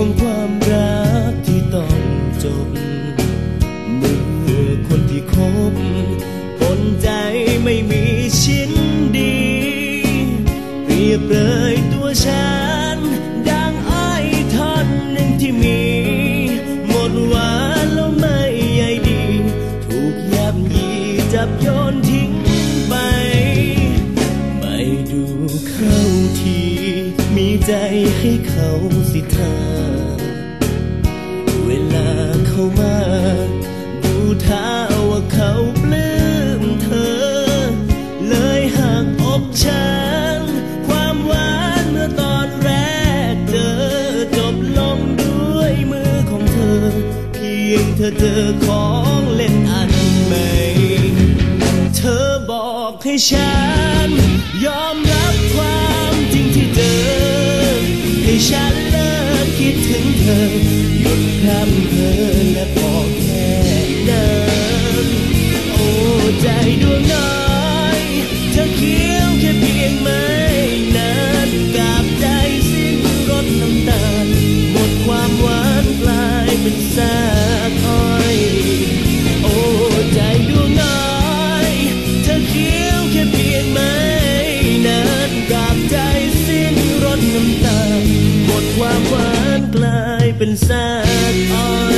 ของความรักที่ต้องจบ เมื่อคนที่คบปนใจไม่มีชิ้นดี เปรียบเลยตัวฉัน ดังไอ้ท่อนหนึ่งที่มี หมดหวานแล้วไม่ใยดี ถูกยับยีจับโยน ใจให้เขาสิทาเวลาเขามาดูท่าว่าเขาปลื้มเธอ เลยหักอกฉันความหวานเมื่อตอนแรกเจอจบลงด้วยมือของเธอ เพียงเธอเจอของเล่นอันใหม่เธอบอกให้ฉัน ยอมรับความ หยุดพร่ำเธอและบอแค่เดิมโอ้ใจดวงน้อยเธอเคี้ยวแค่เพียงไม่นานกาบใจสิ้นรสน้ำตาหมดความหวานกลายเป็นซากอ้อยโอ้ใจดวงน้อยเธอเคี้ยวแค่เพียงไม่นานกาบใจสิ้นรสน้ำตาหมดความ pensar.